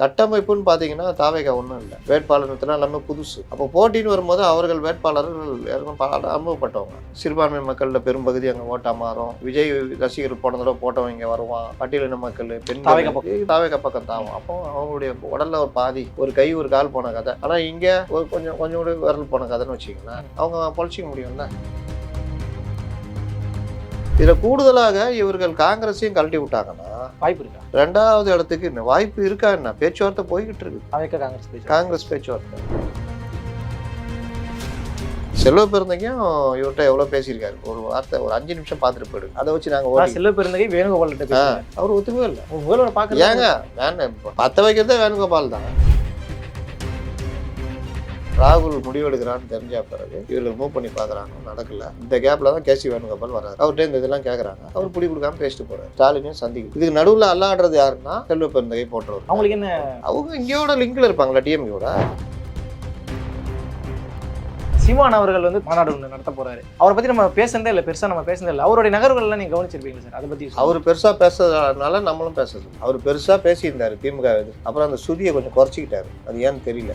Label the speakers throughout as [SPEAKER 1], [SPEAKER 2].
[SPEAKER 1] கட்டமைப்புன்னு பார்த்தீங்கன்னா தாவேகா ஒன்றும் இல்லை. வேட்பாளர் எல்லாமே புதுசு. அப்போ போட்டின்னு வரும்போது அவர்கள் வேட்பாளர்கள் அனுபவப்பட்டவங்க சிறுபான்மை மக்களில் பெரும்பகுதி அங்கே ஓட்டா மாறும். விஜய் ரசிகர் போன தடவை போட்டவங்க இங்கே வருவான். பட்டியலின மக்கள் பெண்கள் தாவேகா பக்கம். தாவும் அப்போ அவங்களுடைய உடல்ல ஒரு பாதி ஒரு கை ஒரு கால் போன கதை. ஆனால் இங்கே ஒரு கொஞ்சம் கொஞ்சம் கூட விரல் போன கதைன்னு வச்சுக்கோங்களேன். அவங்க பொழைச்சிக்க முடியும்ல? இதில் கூடுதலாக இவர்கள் காங்கிரஸையும் கழட்டி விட்டாங்கன்னா
[SPEAKER 2] வாய்ப்பு இருக்கா?
[SPEAKER 1] ரெண்டாவது இடத்துக்கு என்ன வாய்ப்பு இருக்கா என்ன? பேச்சுவார்த்தை போய்கிட்டு இருக்கு.
[SPEAKER 2] காங்கிரஸ் பேச்சு
[SPEAKER 1] காங்கிரஸ் பேச்சுவார்த்தை. செல்வ பெருந்தகையும் இவர்கிட்ட எவ்வளோ பேசியிருக்காரு? ஒரு வார்த்தை ஒரு அஞ்சு நிமிஷம் பார்த்துட்டு போயிடு. அதை வச்சு நாங்கள்
[SPEAKER 2] செல்வ பெருந்தகை வேணுகோபால்
[SPEAKER 1] அவர் ஒத்துக்கவே இல்லை.
[SPEAKER 2] முதல்வர் பாக்குறாங்க
[SPEAKER 1] ஏங்க வேணும் பத்த வைக்கிறதே வேணுகோபால் தான். ராகுல் முடிவெடுக்கிறான்னு தெரிஞ்ச பிறகு இவர்கள் மூவ் பண்ணி பார்க்குறாங்க. நடக்கல. இந்த கேப்ல தான் கேசி வேணுகோபால் வராரு அவர்கிட்ட இந்த இதெல்லாம் கேட்குறாங்க அவர் பிடி கொடுக்காம பேசிட்டு போறாரு. ஸ்டாலினையும் சந்திக்கும் இதுக்கு நடுவில் அல்லாடுறது யாருன்னா செல்வ பெருந்தகை போன்றவர்.
[SPEAKER 2] அவங்களுக்கு என்ன?
[SPEAKER 1] அவங்க இங்கேயோட லிங்க்ல இருப்பாங்களா டிஎம்கேயோட
[SPEAKER 2] சீமான் அவர்கள் வந்து மாநாடு ஒன்று நடத்த போறாரு. அவரை பத்தி நம்ம பேசுனதே இல்லை பெருசா நம்ம பேசுனதே இல்லை. அவருடைய நகர்வுகள் எல்லாம் நீங்க கவனிச்சிருப்பீங்களா சார்? அதை பத்தி
[SPEAKER 1] அவர் பெருசா பேசுறதுனால நம்மளும் பேசுறது அவர் பெருசா பேசியிருந்தாரு திமுக அப்புறம் அந்த சுதியை கொஞ்சம் குறைச்சிக்கிட்டாரு. அது ஏன்னு தெரியல.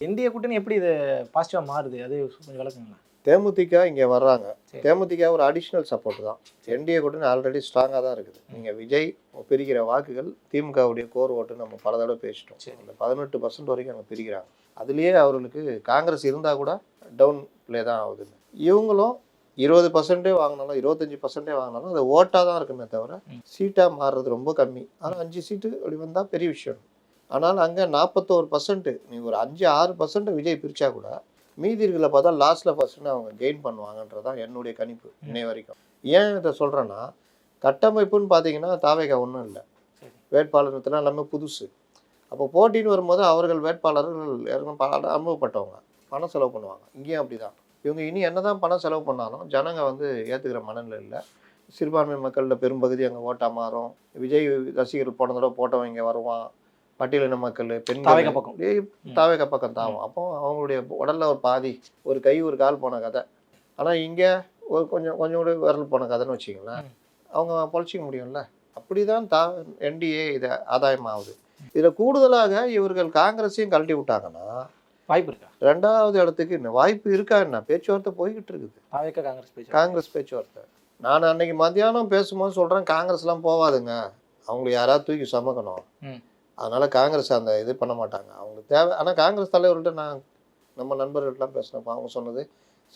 [SPEAKER 2] என்டிஏ கூட்டணி எப்படி இது பாசிட்டிவா மாறுது? அது கொஞ்சம் விளக்குங்களா
[SPEAKER 1] தேமுதிக இங்கே வர்றாங்க. தேமுதிக ஒரு அடிஷ்னல் சப்போர்ட் தான். என்டிஏ கூட்டணி ஆல்ரெடி ஸ்ட்ராங்காக தான் இருக்குது. நீங்கள் விஜய் பிரிக்கிற வாக்குகள் திமுகவுடைய கோர் ஓட்டு நம்ம பல தடவை பேசிட்டோம். அந்த பதினெட்டு பர்சன்ட் வரைக்கும் அங்கே பிரிக்கிறாங்க அதுலேயே அவர்களுக்கு காங்கிரஸ் இருந்தால் கூட டவுன் ப்ளே தான் ஆகுதுன்னு இவங்களும் இருபது பர்சன்டே வாங்கினாலும் இருபத்தஞ்சி பர்சன்டே வாங்கினாலும் அது ஓட்டாக தான் இருக்குமே தவிர. சீட்டாக மாறுறது ரொம்ப கம்மி. ஆனால் அஞ்சு சீட்டு அப்படி வந்தால் பெரிய விஷயம். ஆனால் அங்கே நாற்பத்தோரு பர்சன்ட் நீ ஒரு அஞ்சு ஆறு பர்சன்ட் விஜய் பிரித்தா கூட மீதி இருக்கிற பார்த்தா லாஸ்ட்டில் ஃபர்ஸ்ட்னு அவங்க கெயின் பண்ணுவாங்கன்றது தான் என்னுடைய கணிப்பு இன்னை வரைக்கும். ஏன் இதை சொல்கிறேன்னா கட்டமைப்புன்னு பார்த்தீங்கன்னா தாவேகா ஒன்றும் இல்லை. வேட்பாளர் எல்லாமே புதுசு. அப்போ போட்டின்னு வரும்போது அவர்கள் வேட்பாளர்கள் அனுபவப்பட்டவங்க. பணம் செலவு பண்ணுவாங்க. இங்கேயும் அப்படி தான் இவங்க இனி என்னதான் பணம் செலவு பண்ணாலும் ஜனங்க வந்து ஏற்றுக்கிற மனநிலை இல்லை. சிறுபான்மை மக்களில் பெரும்பகுதி அங்கே ஓட்டா மாறும். விஜய் ரசிகர் போன தடவை போட்டவன் இங்கே வருவான். பட்டியலின மக்கள்
[SPEAKER 2] தாவேகா பக்கம்.
[SPEAKER 1] தாவேக பக்கம் தாவும் அப்போ அவங்களுடைய உடல்ல ஒரு பாதி ஒரு கை ஒரு கால் போன கதை. ஆனால் இங்கே ஒரு கொஞ்சம் கொஞ்சம் கூட விரல் போன கதைன்னு வச்சுங்களேன்
[SPEAKER 2] ம்.
[SPEAKER 1] அவங்க பொழைச்சிக்க முடியும்ல. அப்படிதான் தா என்டிஏ இது ஆதாயமாகுது. இதில் கூடுதலாக இவர்கள் காங்கிரஸையும் கழட்டி விட்டாங்கன்னா
[SPEAKER 2] வாய்ப்பு இருக்கா?
[SPEAKER 1] ரெண்டாவது இடத்துக்கு என்ன வாய்ப்பு இருக்கா என்ன? பேச்சுவார்த்தை போய்கிட்டு இருக்குது.
[SPEAKER 2] காங்கிரஸ் பேச்சு
[SPEAKER 1] காங்கிரஸ் பேச்சுவார்த்தை. நான் அன்னைக்கு மத்தியானம் பேசும்போது சொல்கிறேன் காங்கிரஸ்லாம் போவாதுங்க. அவங்களுக்கு யாராவது தூக்கி சுமக்கணும். அதனால காங்கிரஸ் அந்த இது பண்ண மாட்டாங்க. அவங்களுக்கு தேவை. ஆனால் காங்கிரஸ் தலைவர்கள்ட்ட நான் நம்ம நண்பர்கள்ட்டலாம் பேசினப்போ அவங்க சொன்னது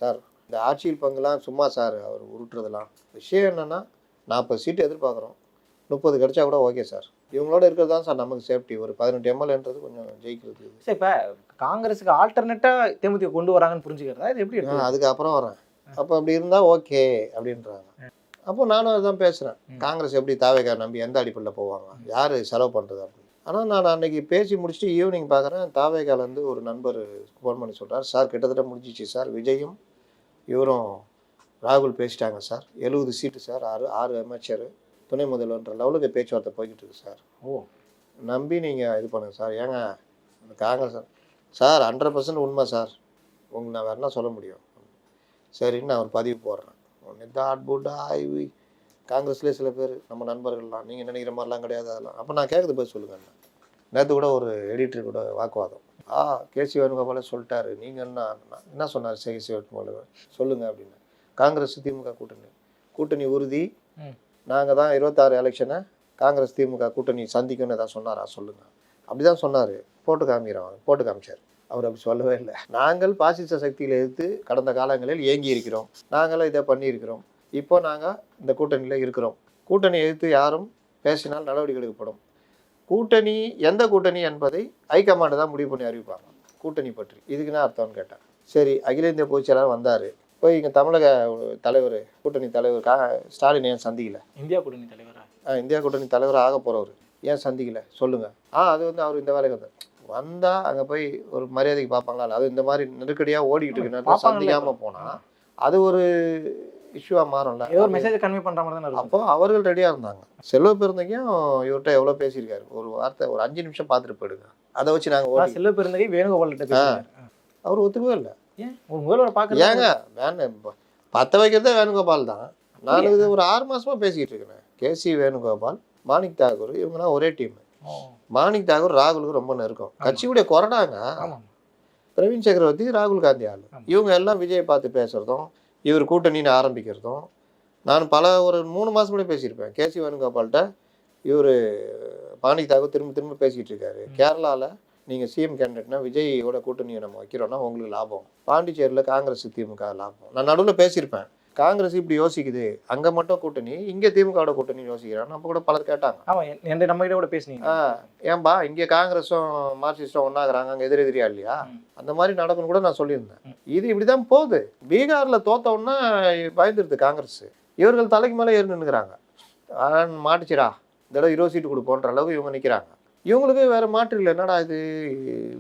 [SPEAKER 1] சார் இந்த ஆட்சியில் பங்குலாம் சும்மா சார் அவர் உருட்டுறதெல்லாம். விஷயம் என்னென்னா நாற்பது சீட்டு எதிர்பார்க்குறோம். முப்பது கிடைச்சா கூட ஓகே சார். இவங்களோட இருக்கிறது தான் சார் நமக்கு சேஃப்டி. ஒரு பதினெட்டு எம்எல்ஏன்றது கொஞ்சம் ஜெயிக்கிறது
[SPEAKER 2] சரி இப்ப காங்கிரஸுக்கு ஆல்டர்னேட்டா தேமுதிக கொண்டு வராங்கன்னு புரிஞ்சுக்கிறதா? இது எப்படி
[SPEAKER 1] அதுக்கப்புறம் வரேன். அப்போ அப்படி இருந்தால் ஓகே அப்படின்றாங்க. அப்போ நானும் அதுதான் பேசுகிறேன். காங்கிரஸ் எப்படி தாவேக்கா நம்பி எந்த அடிப்படையில் போவாங்க? யார் செலவு பண்ணுறது அப்படின்னு ஆனால் நான் அன்னைக்கு பேசி முடிச்சுட்டு ஈவினிங் பார்க்குறேன் தாவேக்காலேருந்து ஒரு நண்பர் ஃபோன் பண்ணி சொல்கிறார் சார் கிட்டத்தட்ட முடிஞ்சிச்சு சார். விஜயும் இவரும் ராகுல் பேசிட்டாங்க சார். எழுபது சீட்டு சார். ஆறு ஆறு அமைச்சர். துணை முதல்வர்ன்ற லெவலுக்கு பேச்சுவார்த்தை போய்கிட்டு இருக்கு சார்.
[SPEAKER 2] ஓ.
[SPEAKER 1] நம்பி நீங்கள் இது பண்ணுங்க சார். ஏங்க இந்த காங்கிரஸ் சார். ஹண்ட்ரட் பர்சன்ட் உண்மை சார். உங்களுக்கு நான் வேறு என்ன சொல்ல முடியும். சரின்னு நான் ஒரு பதிவு போடுறேன். உடனே தாட் புட் ஆய்வு. காங்கிரஸ்லேயே சில பேர் நம்ம நண்பர்கள்லாம் நீங்கள் நினைக்கிற மாதிரிலாம் கிடையாது அதெல்லாம். அப்போ நான் கேட்குறது பதில் சொல்லுங்கள் நேற்று கூட ஒரு எடிட்டர் கூட வாக்குவாதம். ஆ கேசி வேணுகோபாலே சொல்லிட்டாரு. நீங்கள் என்ன என்ன சொன்னார் கேசி வேணுகோபால்? சொல்லுங்கள் அப்படின்னு. காங்கிரஸ் திமுக கூட்டணி. கூட்டணி உறுதி. நாங்கள் தான் இருபத்தாறு எலெக்ஷனை காங்கிரஸ் திமுக கூட்டணி சந்திக்கும்னு ஏதாவது சொன்னாரா? சொல்லுங்க. அப்படிதான் சொன்னார். போட்டு காமிக்கிறோம் போட்டு காமிச்சார். அவர் அப்படி சொல்லவே இல்லை. நாங்கள் பாசிச சக்தியில் எதிர்த்து கடந்த காலங்களில் ஏங்கி இருக்கிறோம் நாங்களும் இதை பண்ணியிருக்கிறோம். இப்போ நாங்கள் இந்த கூட்டணியில் இருக்கிறோம். கூட்டணி எதிர்த்து யாரும் பேசினால் நடவடிக்கை எடுக்கப்படும். கூட்டணி எந்த கூட்டணி என்பதை ஹைகமாண்டு தான் முடிவு பண்ணி அறிவிப்பாங்க. கூட்டணி பற்றி. இதுக்கு என்ன அர்த்தம்னு கேட்டேன். சரி அகில இந்திய பொதுச் செயலாளர் வந்தார். போய் இங்கே தமிழக தலைவர் கூட்டணி தலைவர் கா ஸ்டாலின் ஏன் சந்திக்கல?
[SPEAKER 2] இந்தியா கூட்டணி தலைவரா?
[SPEAKER 1] ஆ, இந்தியா கூட்டணி தலைவர் ஆக போகிறவர் ஏன் சந்திக்கல? சொல்லுங்கள் ஆ அது வந்து அவர் இந்த வேலைக்கு வந்தார். வந்தால் அங்கே போய் ஒரு மரியாதைக்கு பார்ப்பாங்களா? அது இந்த மாதிரி நெருக்கடியாக ஓடிக்கிட்டு இருக்கு. சந்திக்காமல் போனால் அது ஒரு இஷ்யூவாக மாறும்ல.
[SPEAKER 2] ஒரு மெசேஜ் கன்வே பண்ற மாதிரி தானே
[SPEAKER 1] அப்போ அவர்கள் ரெடியாக இருந்தாங்க. செல்வ பெருந்தகையும் இவர்கிட்ட எவ்வளோ பேசியிருக்காரு? ஒரு வார்த்தை ஒரு அஞ்சு நிமிஷம் பார்த்துட்டு போயிடுங்க. அதை வச்சு நாங்கள்
[SPEAKER 2] செல்வ பெருந்தகை வேணுகோபால்
[SPEAKER 1] அவர் ஒத்துக்கவே இல்லை.
[SPEAKER 2] ஏன்? ஒரு முதல்வர் பாக்குறது
[SPEAKER 1] ஏங்க வேணும் பத்த வைக்கிறதே வேணுகோபால் தான். நான் இது ஒரு ஆறு மாசமா பேசிக்கிட்டு இருக்கேன் கேசி வேணுகோபால் மாணிக் தாகூர் இவங்கலாம் ஒரே டீம் மாணிக் தாகூர் ராகுலுக்கு ரொம்ப நெருக்கம். கட்சியுடைய கொறடாங்க.
[SPEAKER 2] ஆமா
[SPEAKER 1] பிரவீன் சக்கரவர்த்தி ராகுல் காந்தி ஆள். இவங்க எல்லாம் விஜயை பார்த்து பேசுறதும் இவர் கூட்டணின்னு ஆரம்பிக்கிறதும் நான் பல ஒரு மூணு மாசம் முன்னாடி பேசியிருப்பேன். கேசி வேணுகோபால்கிட்ட இவர் மாணிக் தாகூர் திரும்ப திரும்ப பேசிக்கிட்டு இருக்காரு. கேரளாவில் நீங்கள் சிஎம் கேண்டிடேட்னா விஜயோட கூட்டணியை நம்ம வைக்கிறோம்னா உங்களுக்கு லாபம். பாண்டிச்சேரியில் காங்கிரஸ் திமுக லாபம். நான் நடுவில் பேசியிருப்பேன். காங்கிரஸ் இப்படி யோசிக்குது. அங்கே மட்டும் கூட்டணி இங்கே திமுகவோட கூட்டணி யோசிக்கிறான்னு அப்போ கூட பலர் கேட்டாங்க.
[SPEAKER 2] ஆமா என்- என்கிட்ட நம்ம கிட்ட கூட பேசுனீங்க.
[SPEAKER 1] ஏன்பா இங்கே காங்கிரஸும் மார்க்சிஸ்டும் ஒன்றாகிறாங்க அங்கே எதிர் எதிரியா இல்லையா. அந்த மாதிரி நடக்கும்னு கூட நான் சொல்லியிருந்தேன். இது இப்படி தான் போகுது. பீகாரில் தோத்தோன்னா பயந்துருது காங்கிரஸ். இவர்கள் தலைக்கு மேலே ஏறி நின்றுக்கிறாங்க மாட்டுச்சிடா. இந்த தடவை இருபது சீட்டு கொடுப்போன்ற அளவுக்கு இவங்க நிற்கிறாங்க இவங்களுக்கு வேற மாற்று இல்லை. என்னடா இது?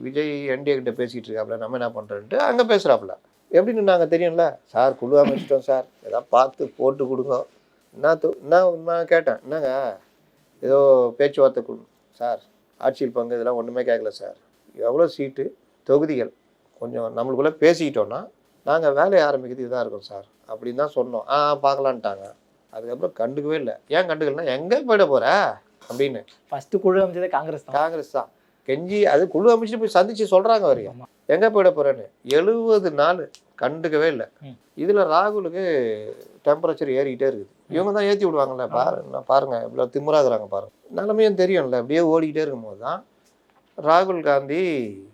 [SPEAKER 1] விஜய் என்டிஏ கிட்ட பேசிகிட்டு இருக்காப்புல நம்ம என்ன பண்ணுறோன்ட்டு அங்கே பேசுகிறாப்புல எப்படி நின்னாங்க தெரியும்ல? சார் குழு அமைச்சிட்டோம் சார். ஏதாவது பார்த்து போட்டு கொடுங்க. என்ன தோ- நான் கேட்டேன். என்னங்க? ஏதோ பேச்சுவார்த்தை குழு. சார் ஆட்சியில் பங்கு இதெல்லாம் ஒன்றுமே கேட்கல சார். எவ்வளோ சீட்டு? தொகுதிகள். கொஞ்சம் நம்மளுக்குள்ளே பேசிக்கிட்டோன்னா நாங்கள் வேலையை ஆரம்பிக்கிறது இதாக இருக்கும் சார். அப்படின்னு தான் சொன்னோம். ஆ பார்க்கலான்ட்டாங்க. அதுக்கப்புறம் கண்டுக்கவே இல்லை. ஏன் கண்டுக்கலன்னா எங்கே போயிட போகிற அப்படின்னு.
[SPEAKER 2] ஃபர்ஸ்ட் குழு அமைச்சதே காங்கிரஸ் தான்.
[SPEAKER 1] காங்கிரஸ் தான். கெஞ்சி அது குழு அமைச்சு போய் சந்திச்சு சொல்கிறாங்க வரையும்
[SPEAKER 2] ஆமா.
[SPEAKER 1] எங்கே போயிட போகிறேன்னு எழுபது நாள் கண்டுக்கவே இல்லை. இதில் ராகுலுக்கு டெம்பரேச்சர் ஏறிக்கிட்டே இருக்குது. இவங்க தான் ஏற்றி விடுவாங்கல்ல பாருங்க பாருங்க இவ்வளோ திமுறாகிறாங்க பாருங்க. நிலமையும் தெரியும்ல அப்படியே ஓடிக்கிட்டே இருக்கும்போது தான் ராகுல் காந்தி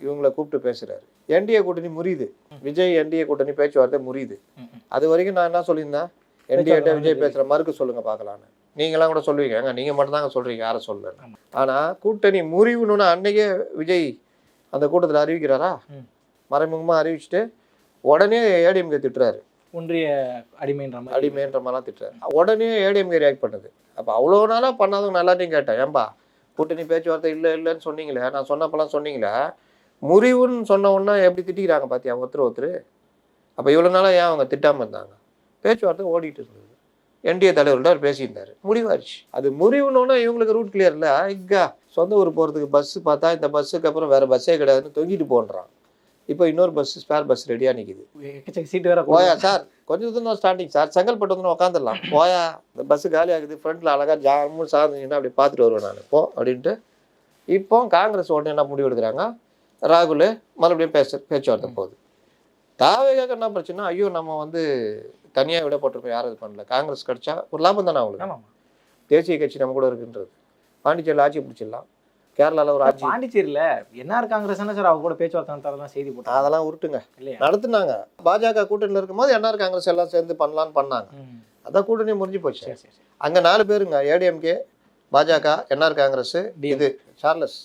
[SPEAKER 1] இவங்கள கூப்பிட்டு பேசுறாரு. என்டிஏ கூட்டணி முறியுது. விஜய் என்டிஏ கூட்டணி பேச்சுவார்த்தை முறியுது. அது வரைக்கும் நான் என்ன சொல்லியிருந்தேன்? என்டிஏட்ட விஜய். பேசுகிற மறுக்க சொல்லுங்க பார்க்கலான்னு. நீங்களாம் கூட சொல்லுவீங்க. ஏங்க நீங்கள் மட்டும் தாங்க சொல்கிறீங்க யாரும் சொல்லல.
[SPEAKER 2] ஆமா.
[SPEAKER 1] ஆனால் கூட்டணி முறிவுன்னு அன்னைக்கே விஜய் அந்த கூட்டத்தில் அறிவிக்கிறாரா. மறைமுகமாக அறிவிச்சுட்டு உடனே ஏடிஎம்கே திட்டுறாரு.
[SPEAKER 2] ஒன்றிய அடிமைன்ற மாதிரி.
[SPEAKER 1] அடிமைன்ற மாதிரிலாம் திட்டுறாரு. உடனே ஏடிஎம்கே ரியாக்ட் பண்ணுது. அப்போ அவ்வளோ நாளாக பண்ணாதவங்க எல்லாத்தையும் கேட்டேன். ஏன்பா கூட்டணி பேச்சுவார்த்தை இல்லை இல்லைன்னு சொன்னீங்களே. நான் சொன்னப்பெல்லாம் சொன்னீங்களே. முறிவுன்னு சொன்ன உடனே எப்படி திட்டிக்கிறாங்க பார்த்தியா ஒருத்தர் ஒருத்தர். அப்போ இவ்வளோ நாளாக ஏன் அவங்க திட்டாமல் இருந்தாங்க? பேச்சுவார்த்தை ஓடிட்டு இருந்தது. என்டிஏ தலைவர்கிட்ட அவர் பேசியிருந்தாரு. முடிவாச்சு அது முறிவுனோன்னா இவங்களுக்கு ரூட் கிளியர் இல்லை. ஐக்கா சொந்த ஊர் போகிறதுக்கு பஸ்ஸு பார்த்தா இந்த பஸ்ஸுக்கு அப்புறம் வேறு பஸ்ஸே கிடையாதுன்னு தொங்கிட்டு போன்றான். இப்போ இன்னொரு பஸ் ஸ்பேர் பஸ் ரெடியாக நிற்கிது
[SPEAKER 2] சீட்டு வேற
[SPEAKER 1] போயா சார் கொஞ்சம் தூரம் தான் ஸ்டார்டிங் சார் செங்கல்பட்டு வந்து உட்காந்துடலாம் போயா இந்த பஸ்ஸு காலி ஆகுது ஃப்ரண்ட்டில் அழகாக ஜாமுன்னு சார்ந்தீங்கன்னா அப்படி பார்த்துட்டு வருவேன் நான். போ அப்படின்ட்டு. இப்போ காங்கிரஸ் உடனே என்ன முடிவு எடுக்கிறாங்க? ராகுல் மறுபடியும் பேச பேச்சுவார்த்தை போகுது. தாவேகாக்கு என்ன பிரச்சனை ஐயோ நம்ம வந்து தனியாக விடப்பட்டிருக்கோம் யாரும் இது பண்ணல. காங்கிரஸ் கிடைச்சா ஒரு லாபம் தானே அவங்களுக்கு? தேசிய கட்சி நம்ம கூட இருக்குன்றது. பாண்டிச்சேரியில் ஆட்சி பிடிச்சிடலாம். கேரளாவில் ஒரு ஆட்சி.
[SPEAKER 2] பாண்டிச்சேரியில என்ஆர் காங்கிரஸ் சார்? அவங்க கூட பேச்சுவார்த்தை நடத்தாதான் செய்தி போட்டாங்க.
[SPEAKER 1] அதெல்லாம் உருட்டுங்க. நடத்துனாங்க. பாஜக கூட்டணியில் இருக்கும்போது என்ஆர் காங்கிரஸ் எல்லாம் சேர்ந்து பண்ணலான்னு பண்ணாங்க. அதான் கூட்டணி முறிஞ்சு போச்சு. அங்க நாலு பேருங்க. ஏடிஎம்கே பாஜக என்ஆர் காங்கிரஸ். இது சார்லஸ்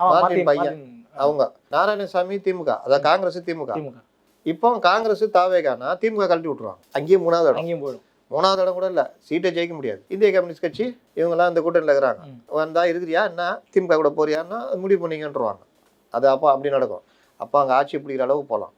[SPEAKER 1] மார்ட்டின் பையன். அவங்க. நாராயணசாமி திமுக. அதான் காங்கிரஸ்
[SPEAKER 2] திமுக.
[SPEAKER 1] இப்போ காங்கிரஸ் தாவேகானா திமுக கழட்டி விட்டுருவாங்க. அங்கேயும் மூணாவது இடம்.
[SPEAKER 2] அங்கேயும் போயிடும்.
[SPEAKER 1] மூணாவது இடம் கூட இல்லை. சீட்டை ஜெயிக்க முடியாது. இந்திய கம்யூனிஸ்ட் கட்சி இவங்கெல்லாம் இந்த கூட்டணியில் இருக்கிறாங்க.
[SPEAKER 2] ம்.
[SPEAKER 1] வந்தா இருக்கிறியா என்ன? திமுக கூட போறியான்னா முடிவு பண்ணிங்கன்றவாங்க. அது அப்போ அப்படி நடக்கும். அப்போ அங்கே ஆட்சி பிடிக்கிற அளவுக்கு போகலாம்.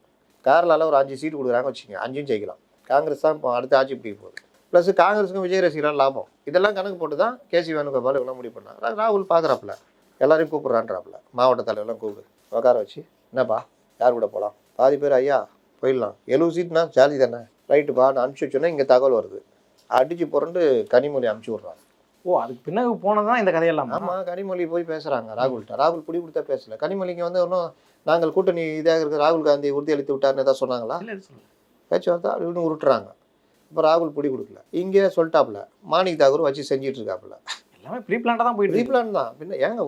[SPEAKER 1] கேரளாவில் ஒரு அஞ்சு சீட்டு கொடுக்குறாங்க வச்சுங்க அஞ்சும் ஜெயிக்கலாம். காங்கிரஸ் தான் இப்போ அடுத்த ஆட்சி பிடிக்க போகுது. ப்ளஸ் காங்கிரஸுக்கும் விஜய் ரசிகர்கள் லாபம். இதெல்லாம் கணக்கு போட்டு தான் கேசி வேணுகோபால் இவங்களாம் முடிவு பண்ணாங்க. ராகுல் பார்க்குறாப்புல எல்லாரையும் கூப்பிட்றான்றாப்புல. மாவட்ட தலைவர்லாம் கூப்பிடு. உட்கார வச்சு. என்னப்பா? யார் கூட போகலாம் பாதி பேர் ஐயா போயிடலாம். எழுபது சீட்னா ஜாலி தானே? ரைட்டுப்பா நான் அனுப்பிச்சி வச்சோன்னே இங்கே தகவல் வருது. அடிச்சு புரண்டு கனிமொழி அனுப்பிச்சி விட்றாங்க.
[SPEAKER 2] ஓ அதுக்கு பின்னாடி போனதான் இந்த கதையெல்லாம்.
[SPEAKER 1] ஆமாம் கனிமொழி போய் பேசுகிறாங்க ராகுல்கிட்ட. ராகுல் பிடி கொடுத்தா பேசல. கனிமொழிக்கு வந்து ஒன்றும் நாங்கள் கூட்டணி இதாக இருக்க ராகுல் காந்தி உறுதியளித்து விட்டார்னு ஏதாவது சொன்னாங்களா?
[SPEAKER 2] சொல்லு
[SPEAKER 1] பேச்சுவார்த்தை அப்படி இப்படின்னு உருட்டுறாங்க. இப்போ ராகுல் பிடி கொடுக்கல. இங்கே சொல்லிட்டாப்புல மாணிக் தாகூர் வச்சு செஞ்சிட்டு இருக்காப்புல.
[SPEAKER 2] எல்லாமே ப்ரீ பிளான்டா தான் போயிட்டு இருக்கு.
[SPEAKER 1] ரீப்ளான் தான். பின்ன ஏங்க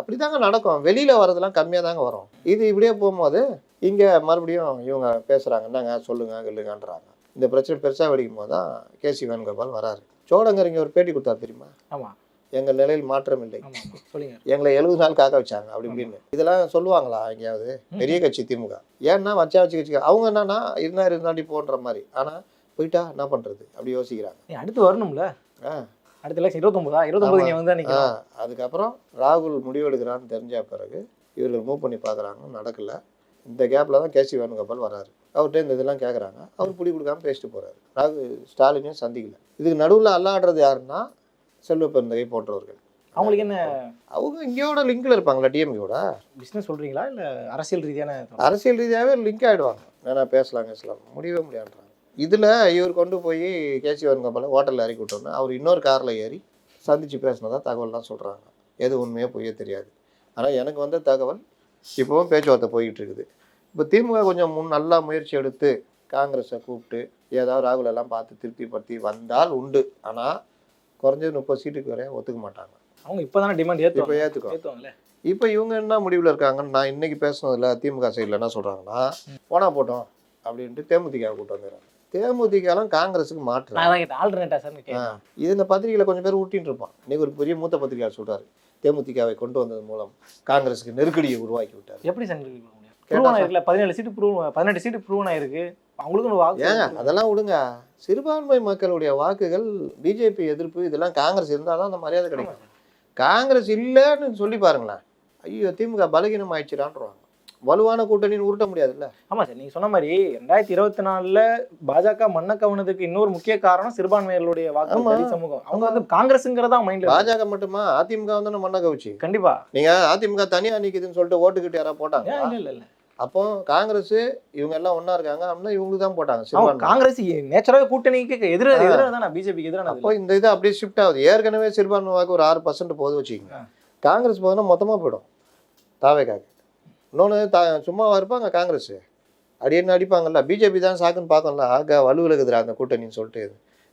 [SPEAKER 1] அப்படி தாங்க நடக்கும். வெளியில் வரதெல்லாம் கம்மியாக தாங்க வரும். இது இப்படியே போகும்போது இங்கே மறுபடியும் இவங்க பேசுகிறாங்க என்னங்க சொல்லுங்க இல்லைங்கன்றாங்க. இந்த பிரச்சனை பெருசாக வெடிக்கும் போது தான் கேசி வேணுகோபால் வராரு. சோழங்கர் இங்கே ஒரு பேட்டி கொடுத்தாரு தெரியுமா?
[SPEAKER 2] ஆமா.
[SPEAKER 1] எங்கள் நிலையில் மாற்றம் இல்லை.
[SPEAKER 2] சொல்லுங்க.
[SPEAKER 1] எங்களை எழுபது நாள் காக்க வச்சாங்க அப்படி இப்படின்னு. இதெல்லாம் சொல்லுவாங்களா எங்கேயாவது? பெரிய கட்சி திமுக. ஏன்னா வச்சா வச்சு கட்சி அவங்க என்னன்னா இருந்தா இருந்தாண்டி போன்ற மாதிரி. ஆனா போயிட்டா என்ன பண்றது? அப்படி யோசிக்கிறாங்க.
[SPEAKER 2] அடுத்து வரணும்ல.
[SPEAKER 1] ஆ.
[SPEAKER 2] அடுத்த எலெக்ஷன் இருபத்தொன்பதா இருபத்தொன்பது நீ வந்து
[SPEAKER 1] அதுக்கப்புறம் ராகுல் முடிவெடுக்கிறான்னு தெரிஞ்ச பிறகு இவர்கள் மூவ் பண்ணி பார்க்குறாங்க நடக்கல. இந்த கேப்பில் தான் கேசி வேணுகோபால் வராரு. அவர்கிட்ட இந்த இதெல்லாம் கேட்குறாங்க அவர் பிடி கொடுக்காம பேசிட்டு போறாரு. ராகு ஸ்டாலினையும் சந்திக்கல. இதுக்கு நடுவில் அல்லாடுறது யாருன்னா செல்வ பெருந்தகை போன்றவர்கள்.
[SPEAKER 2] அவங்களுக்கு என்ன?
[SPEAKER 1] அவங்க இங்கேயோட லிங்க்ல இருப்பாங்களா டிஎம்கேவோட
[SPEAKER 2] பிசினஸ் சொல்றீங்களா இல்ல அரசியல் ரீதியான
[SPEAKER 1] அரசியல் ரீதியாகவே லிங்க் ஆகிடுவாங்க வேணா பேசலாம் பேசலாம். முடியவே முடியாதுன்றாங்க. இதில் இவர் கொண்டு போய் கேசி வேணுகோபால் ஹோட்டலில் இறக்கி விட்டோன்னே அவர் இன்னொரு காரில் ஏறி சந்திச்சு பேசினதா தகவல்லாம் சொல்கிறாங்க எது உண்மையோ பொய்யோ தெரியாது. ஆனால் எனக்கு வந்த தகவல் இப்போவும் பேச்சுவார்த்தை போய்கிட்டு இருக்குது. இப்போ திமுக கொஞ்சம் முன் நல்லா முயற்சி எடுத்து காங்கிரஸை கூப்பிட்டு ஏதாவது ராகுல் எல்லாம் பார்த்து திருப்திப்படுத்தி வந்தால் உண்டு. ஆனால் குறைஞ்சது முப்பது சீட்டுக்கு வரைய ஒத்துக்க மாட்டாங்க.
[SPEAKER 2] அவங்க இப்பதானே டிமாண்ட்
[SPEAKER 1] இப்போ
[SPEAKER 2] ஏத்துவாங்க
[SPEAKER 1] ஏற்றுக்கோ இப்போ இவங்க என்ன முடிவில் இருக்காங்கன்னு நான் இன்னைக்கு பேசுனதுல திமுக சைடில் என்ன சொல்கிறாங்கன்னா போனா போட்டோம் அப்படின்ட்டு தேமுதிக கூட்டு வந்துடுறாங்க. தேமுதிகலாம் காங்கிரஸுக்கு மாற்று.
[SPEAKER 2] நான் தான் கேட்டேன். ஆல்டர்னேட்டா சார் கேட்டேன்
[SPEAKER 1] இது இந்த பத்திரிகையில் கொஞ்சம் பேர் ஊட்டின்னு இருப்பான். இன்னைக்கு ஒரு பெரிய மூத்த பத்திரிகையாளர் சொல்றாரு. தேமுதிகவை கொண்டு வந்தது மூலம் காங்கிரஸுக்கு நெருக்கடியை உருவாக்கி விட்டார்.
[SPEAKER 2] எப்படி ப்ரூவ் ஆயிருக்குல்ல பதினேழு சீட்டு ப்ரூவ் பதினெட்டு சீட்டு ப்ரூவ் ஆயிருக்கு அவங்களுக்கும் வாக்கு
[SPEAKER 1] ஏங்க அதெல்லாம் விடுங்க. சிறுபான்மை மக்களுடைய வாக்குகள் பிஜேபி எதிர்ப்பு இதெல்லாம் காங்கிரஸ் இருந்தால் தான் அந்த மரியாதை கிடைக்கும். காங்கிரஸ் இல்லைன்னு சொல்லி பாருங்களேன். ஐயோ திமுக பலகீனம் ஆயிடுச்சுடான்றாங்க வலுவான கூட்டணின்னு உருட்ட முடியாதுல்ல?
[SPEAKER 2] ஆமா சார் நீங்க சொன்ன மாதிரி ரெண்டாயிரத்தி இருபத்தி நாலுல பாஜக மண்ண கவனத்துக்கு இன்னொரு முக்கிய காரணம் சிறுபான்மையர்களுடைய வாக்கு சமூகம். அவங்க வந்து காங்கிரஸுங்கிறதா மைண்ட்ல
[SPEAKER 1] பாஜக மட்டுமா? அதிமுக வந்து மண்ண கவிச்சு?
[SPEAKER 2] கண்டிப்பா.
[SPEAKER 1] நீங்க அதிமுக தனியா நிக்குதுன்னு சொல்லிட்டு ஓட்டுக்கிட்டு யாராவது போட்டாங்க
[SPEAKER 2] இல்ல இல்ல.
[SPEAKER 1] அப்போ காங்கிரஸ் இவங்க எல்லாம் ஒண்ணா இருக்காங்க அப்படின்னா இவங்களுக்கு தான் போட்டாங்க.
[SPEAKER 2] காங்கிரஸ் நேச்சராகவே கூட்டணிக்கு எதிர
[SPEAKER 1] ஆ.
[SPEAKER 2] எதிராக தானே பிஜேபிக்கு எதிரானது
[SPEAKER 1] அப்போ இந்த இது அப்படியே ஷிஃப்ட் ஆகுது. ஏற்கனவே சிறுபான்மை வாக்கு ஒரு ஆறு பர்சன்ட் போகுது வச்சுக்கோங்க. காங்கிரஸ் போதுன்னா மொத்தமா போயிடும். தாவேக்காக்கு. இன்னொன்று தா சும்மாவா இருப்பாங்க காங்கிரஸ். அடியன்னு அடிப்பாங்கல்ல? பிஜேபி தான் சாக்குன்னு பார்க்கல ஆக வலுவிலகுதுரா அந்த கூட்டணின்னு சொல்லிட்டு.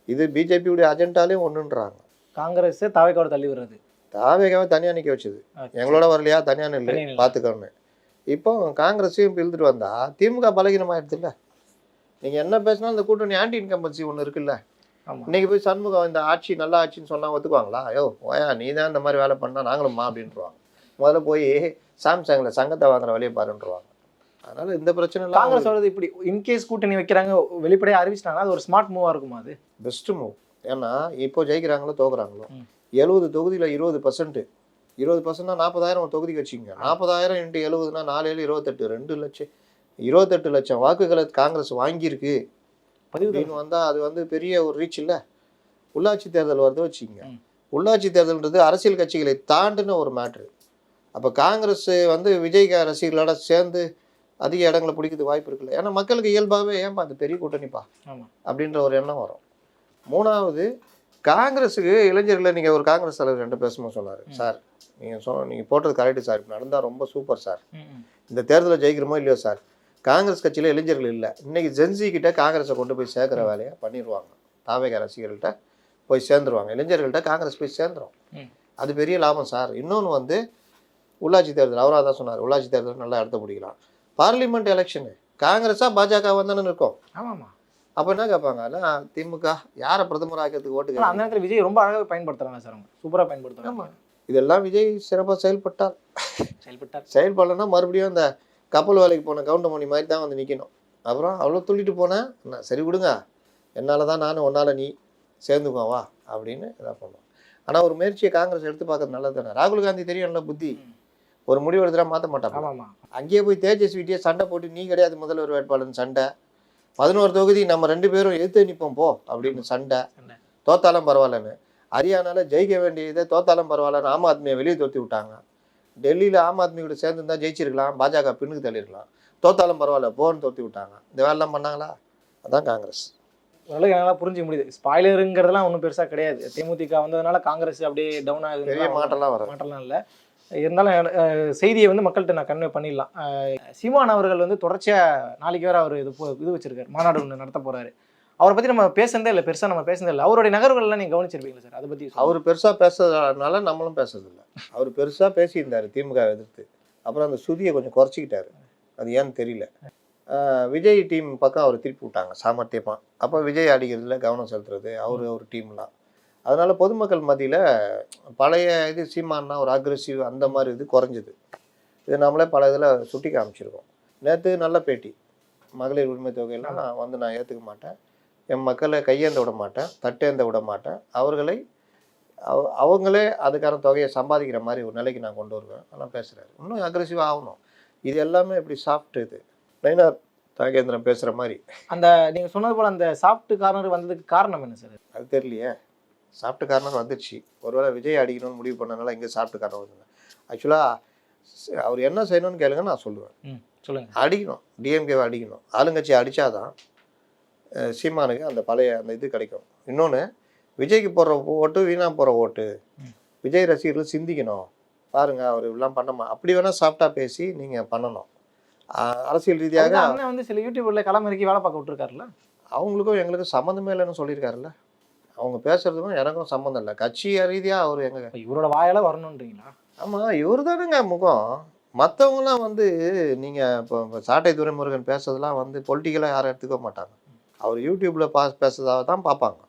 [SPEAKER 1] இது பிஜேபியுடைய அஜெண்டாலையும் ஒன்றுன்றாங்க
[SPEAKER 2] காங்கிரஸ் தாவைக்காவோட தள்ளி விடுறது.
[SPEAKER 1] தாவேகாவை தனியா நிக்க வச்சது. எங்களோட வரலையா? தனியா நில்லு.
[SPEAKER 2] தனியா நில்லு.
[SPEAKER 1] பார்த்துக்கோன்னு இப்போ காங்கிரஸையும் இழுத்துட்டு வந்தா திமுக பலகீனமாயிடுதுல்ல நீங்க என்ன பேசினாலும் இந்த கூட்டணி ஆன்டி இன்கம்பன்சி ஒன்று இருக்குல்ல? இன்னைக்கு போய் சண்முகம் இந்த ஆட்சி நல்ல ஆட்சின்னு சொன்னா ஒத்துக்குவாங்களா? ஐயோ ஓயா நீ தான் இந்த மாதிரி வேலை பண்ணா நாங்களும்மா அப்படின்ட்டுருவாங்க முதல்ல போய் சாம்சங்ல சங்கத்தை வாங்குற வழியை பாருன்றுவாங்க. அதனால இந்த பிரச்சனை எல்லாம்
[SPEAKER 2] காங்கிரஸ் வரது இப்படி இன்கேஸ் கூட்டணி வைக்கிறாங்க வெளிப்படையா அறிவிச்சிட்டாங்கன்னா அது ஒரு ஸ்மார்ட் மூவா இருக்குமா அது?
[SPEAKER 1] பெஸ்ட் மூவ் ஏன்னா இப்போ ஜெயிக்கிறாங்களோ தோக்குறாங்களோ. எழுபது தொகுதியில் இருபது பர்சன்ட் இருபது பர்சன்ட்னா நாற்பதாயிரம் தொகுதிக்கு வச்சுங்க நாற்பதாயிரம் இன்ட்டு எழுபதுனா நாலு ஏழு இருபத்தெட்டு ரெண்டு லட்சம். இருபத்தெட்டு லட்சம் வாக்குகளை காங்கிரஸ் வாங்கியிருக்கு.
[SPEAKER 2] பதிவு
[SPEAKER 1] அப்படின்னு வந்தா அது வந்து பெரிய ஒரு ரீச் இல்ல. உள்ளாட்சி தேர்தல் வருது வச்சுக்கோங்க. உள்ளாட்சி தேர்தல்ன்றது அரசியல் கட்சிகளை தாண்டின ஒரு மேட்ரு அப்போ காங்கிரஸ் வந்து விஜய் ரசிகர்களோட சேர்ந்து அதிக இடங்களை பிடிக்கிறது வாய்ப்பு இருக்குல்ல. ஏன்னா மக்களுக்கு இயல்பாகவே ஏன்பா அது பெரிய கூட்டணிப்பா? அப்படின்ற ஒரு எண்ணம் வரும். மூணாவது காங்கிரஸுக்கு இளைஞர்களை நீங்கள் ஒரு காங்கிரஸ் தலைவர் ரெண்டு பேசும்போது சொன்னார்.
[SPEAKER 2] சார்,
[SPEAKER 1] நீங்கள் சொன்ன நீங்கள் போட்டது கரெக்டு சார். இப்போ நடந்தால் ரொம்ப சூப்பர் சார். இந்த தேர்தலில் ஜெயிக்கிறோமோ இல்லையோ சார் காங்கிரஸ் கட்சியில் இளைஞர்கள் இல்லை. இன்னைக்கு ஜென்சி கிட்ட காங்கிரஸை கொண்டு போய் சேர்க்குற வேலையை பண்ணிடுவாங்க தாவேக ரசிகர்கள்ட்ட போய் சேர்ந்துருவாங்க. இளைஞர்கள்ட்ட காங்கிரஸ் போய் சேர்ந்துரும். அது பெரிய லாபம் சார். இன்னொன்று வந்து உள்ளாட்சி தேர்தல் அவராக தான் சொன்னார். உள்ளாட்சி தேர்தல் நல்லா இடத்த பிடிக்கலாம் பார்லிமெண்ட் எலெக்ஷனு. காங்கிரஸா பாஜக வந்தானு இருக்கும்.
[SPEAKER 2] ஆமா ஆமா
[SPEAKER 1] அப்போ என்ன கேட்பாங்க அண்ணா, திமுக யாரை பிரதமர் ஆக்கிறதுக்கு ஓட்டு
[SPEAKER 2] அந்த? நேரத்துல விஜய் ரொம்ப அழகாக பயன்படுத்துறாங்க சார் அவங்க. சூப்பரா பயன்படுத்துறாங்க.
[SPEAKER 1] ஆமா. இதெல்லாம் விஜய் சிறப்பாக செயல்பட்டால்
[SPEAKER 2] செயல்பட்டார்.
[SPEAKER 1] செயல்படலைன்னா மறுபடியும் அந்த கப்பல் வேலைக்கு போன கவுண்டமணி மாதிரி தான் வந்து நிற்கணும் அப்புறம் அவ்வளோ துள்ளிட்டு போனேன். நான் சரி விடுங்க. என்னால் தான் நானும் ஒன்றால் நீ சேர்ந்துக்குவோம் வா. அப்படின்னு இதாக பண்ணுவோம் ஆனால் ஒரு முயற்சியை காங்கிரஸ் எடுத்து பார்க்கறது நல்லது தானே. ராகுல் காந்தி தெரியும்ல புத்தி?
[SPEAKER 2] ம்.
[SPEAKER 1] ஒரு முடிவு எடுத்துட்டா மாற்ற மாட்டாங்க
[SPEAKER 2] ஆமா ஆமா
[SPEAKER 1] அங்கேயே போய் தேஜஸ்விட்டியே சண்டை போட்டு நீ கிடையாது முதல்வர் வேட்பாளர்னு சண்டை. பதினோரு தொகுதி நம்ம ரெண்டு பேரும் எதிர்த்து நிற்போம் போ அப்படின்னு சண்டை. தோத்தாலும் பரவாயில்லன்னு. ஹரியானால ஜெயிக்க வேண்டியதை தோத்தாலும் பரவாயில்லன்னு ஆம் ஆத்மியை வெளியே தோத்தி விட்டாங்க. டெல்லியில் ஆம் ஆத்மி கூட சேர்ந்து தான் ஜெயிச்சிருக்கலாம் பாஜக பின்னுக்கு தள்ளிருக்கலாம் தோத்தாலும் பரவாயில்ல போன்னு தோத்தி விட்டாங்க. இந்த வேலைலாம் பண்ணாங்களா? அதான் காங்கிரஸ்.
[SPEAKER 2] ஓரளவுக்கு என்னால் புரிஞ்சுக்க முடியுது. ஸ்பாய்லருங்கிறதெல்லாம் ஒன்றும் பெருசா கிடையாது. தேமுதிக வந்ததுனால காங்கிரஸ் அப்படியே டவுன் ஆகுது
[SPEAKER 1] பெரிய மாற்றம்லாம் வராது.
[SPEAKER 2] மாற்றலாம் இல்லை. இருந்தாலும் செய்தியை வந்து மக்கள்கிட்ட நான் கன்வே பண்ணிடலாம். சீமான் அவர்கள் வந்து தொடர்ச்சியாக நாளைக்கு வேறு அவர் இது போ- இது வச்சிருக்காரு. மாநாடு ஒன்று நடத்த போகிறாரு அவரை பற்றி நம்ம பேசுனதே இல்லை பெருசாக நம்ம பேசுனதே இல்லை. அவருடைய நகர்வுகள்லாம் நீங்கள் கவனிச்சிருப்பீங்களா சார்? அதை பற்றி
[SPEAKER 1] அவர் பெருசாக பேசுறதுனால நம்மளும் பேசுறதில்ல. அவர் பெருசாக பேசியிருந்தார் திமுக எதிர்த்து. அப்புறம் அந்த சுதியை கொஞ்சம் குறைச்சிக்கிட்டாரு. அது ஏன்னு தெரியல. விஜய் டீம் பக்கம் அவர் திருப்பி விட்டாங்க சாமர்த்தியமாக அப்போ விஜய் அடிக்கிறதுல கவனம் செலுத்துறது அவர் ஒரு டீம்லாம். அதனால பொதுமக்கள் மத்தியில் பழைய இது சீமான்னா ஒரு அக்ரெசிவ் அந்த மாதிரி இது குறைஞ்சிது. இது நம்மளே பல இதில் சுட்டி காமிச்சிருக்கோம். நேற்று நல்ல பேட்டி. மகளிர் உரிமை தொகையெல்லாம் நான் வந்து நான் ஏற்றுக்க மாட்டேன். என் மக்களை கையேந்த விட மாட்டேன் தட்டேந்த விட மாட்டேன். அவர்களை அவ- அவங்களே அதுக்கான தொகையை சம்பாதிக்கிற மாதிரி ஒரு நிலைக்கு நான் கொண்டு வருவேன். அதெல்லாம் பேசுகிறாரு இன்னும் அக்ரெசிவாக ஆகணும். இது எல்லாமே இப்படி சாஃப்ட் இது. நயினார் தாகேந்திரன் பேசுகிற மாதிரி.
[SPEAKER 2] அந்த நீங்க சொன்னது போல அந்த சாஃப்ட் கார்னர் வந்ததுக்கு காரணம் என்ன சார்
[SPEAKER 1] அது தெரியலையே. சாப்பிட்டு காரணம் வந்துடுச்சு ஒருவேளை விஜய் அடிக்கணும்னு முடிவு பண்ணனால இங்கே சாப்பிட்டு காரணம் வந்துங்க ஆக்சுவலாக அவர் என்ன செய்யணும்னு கேளுங்க நான் சொல்லுவேன்.
[SPEAKER 2] ம் சொல்லுங்க.
[SPEAKER 1] அடிக்கணும். டிஎம்கேவை அடிக்கணும். ஆளுங்கட்சி அடித்தாதான் சீமானுக்கு அந்த பழைய அந்த இது கிடைக்கும். இன்னொன்று விஜய்க்கு போடுற ஓட்டு வீணாக போகிற ஓட்டு. விஜய் ரசிகர்கள் சிந்திக்கணும். பாருங்க அவர் இப்படிலாம் பண்ணமா. அப்படி வேணால் சாஃப்டாக பேசி நீங்கள் பண்ணணும். அரசியல் ரீதியாக
[SPEAKER 2] வந்து சில யூடியூப்ல களமிறக்கி வேலை பார்க்க விட்டுருக்காருல்ல?
[SPEAKER 1] அவங்களுக்கும் எங்களுக்கும் சம்மந்தமே இல்லைன்னு சொல்லியிருக்காருல்ல. அவங்க பேசுறதுக்கும் எனக்கும் சம்மந்தம் இல்லை. கட்சி ரீதியாக அவர் எங்க
[SPEAKER 2] இவரோட வாயால வரணுன்றீங்களா?
[SPEAKER 1] ஆமாம் இவர் தானுங்க முகம். மற்றவங்களாம் வந்து நீங்கள் இப்போ இப்போ சாட்டை துரைமுருகன் பேசுறதெல்லாம் வந்து பொலிட்டிக்கலாக யாரும் எடுத்துக்க மாட்டாங்க. அவர் யூடியூப்பில் பா பேசுறதாக தான் பார்ப்பாங்க.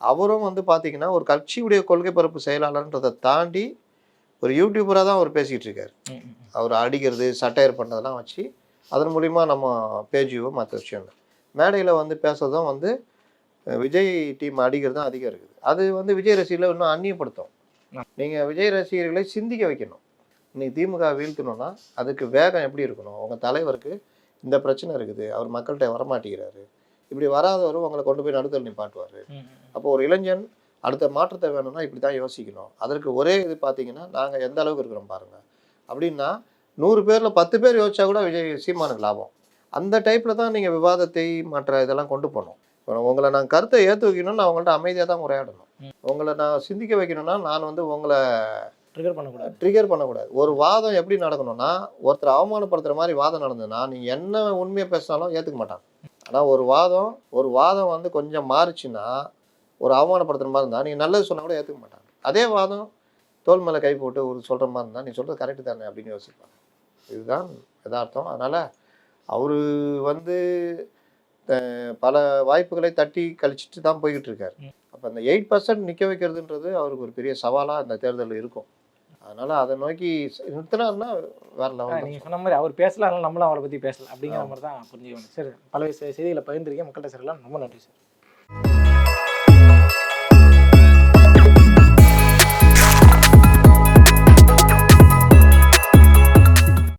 [SPEAKER 1] அவரும் வந்து பார்த்தீங்கன்னா ஒரு கட்சியுடைய கொள்கை பரப்பு செயலாளர்ன்றதை தாண்டி ஒரு யூடியூபராக தான் அவர் பேசிகிட்டு இருக்காரு. அவர் அடிக்கிறது சட்டையர் பண்ணதெல்லாம் வச்சு அதன் மூலிமா நம்ம பேஜிவோ மற்ற விஷயங்கள் மேடையில் வந்து பேசுறதும் வந்து விஜய் டீம் அடிக்கிறது தான் அதிகம் இருக்குது. அது வந்து விஜய் ரசிகர்களை இன்னும் அந்நியப்படுத்தும். நீங்கள் விஜய் ரசிகர்களை சிந்திக்க வைக்கணும். இன்னைக்கு திமுக வீழ்த்தணும்னா அதுக்கு வேகம் எப்படி இருக்கணும்? உங்கள் தலைவருக்கு இந்த பிரச்சனை இருக்குது. அவர் மக்கள்கிட்ட வரமாட்டேங்கிறாரு. இப்படி வராதவர் உங்களை கொண்டு போய் நடுத்தல் நிப்பாட்டுவார். அப்போ ஒரு இளைஞன் அடுத்த மாற்றத்தை வேணும்னா இப்படி தான் யோசிக்கணும். அதற்கு ஒரே இது பார்த்தீங்கன்னா நாங்கள் எந்த அளவுக்கு இருக்கிறோம் பாருங்க. அப்படின்னா நூறு பேரில் பத்து பேர் யோசிச்சா கூட விஜய் சீமானுக்கு லாபம். அந்த டைப்பில் தான் நீங்கள் விவாதத்தை மற்ற இதெல்லாம் கொண்டு போகணும். உங்களை நான் கருத்தை ஏற்று வைக்கணும்னா நான் உங்கள்கிட்ட அமைதியாக தான் உரையாடணும். உங்களை நான் சிந்திக்க வைக்கணும்னா நான் வந்து உங்களை
[SPEAKER 2] ட்ரிகர் பண்ணக்கூடாது.
[SPEAKER 1] ட்ரிகர் பண்ணக்கூடாது. ஒரு வாதம் எப்படி நடக்கணும்னா ஒருத்தர் அவமானப்படுத்துகிற மாதிரி வாதம் நடந்ததுன்னா நீங்கள் என்ன உண்மையை பேசினாலும் ஏற்றுக்க மாட்டாங்க ஆனால் ஒரு வாதம் ஒரு வாதம் வந்து கொஞ்சம் மாறுச்சுன்னா ஒரு அவமானப்படுத்துகிற மாதிரி இருந்தால் நீங்கள் நல்லது சொன்னால் கூட ஏற்றுக்க மாட்டாங்க அதே வாதம் தோல் மேலே கை போட்டு ஒரு சொல்கிற மாதிரி இருந்தால் நீ சொல்கிறது கரெக்டு தானே அப்படின்னு யோசிப்பாங்க. இதுதான் யதார்த்தம். அதனால் அவர் வந்து பல வாய்ப்புகளை தட்டி கழிச்சிட்டு தான் போய்கிட்டு இருக்காரு. அப்போ அந்த எயிட் பர்சன்ட் நிற்க வைக்கிறதுன்றது அவருக்கு ஒரு பெரிய சவாலாக இந்த தேர்தலில் இருக்கும். அதனால் அதை நோக்கி நிறுத்தினாருன்னா வேற லெவல்
[SPEAKER 2] நீங்க சொன்ன மாதிரி அவர் பேசல அதனால நம்மளும் அவரை பத்தி பேசல அப்படிங்கிற மாதிரி தான் புரிஞ்சுக்கணும் சரி பல செய்திகளை பகிர்ந்திருக்கேன் மக்கள்கிட்ட சரியெல்லாம் ரொம்ப நன்றி சார்.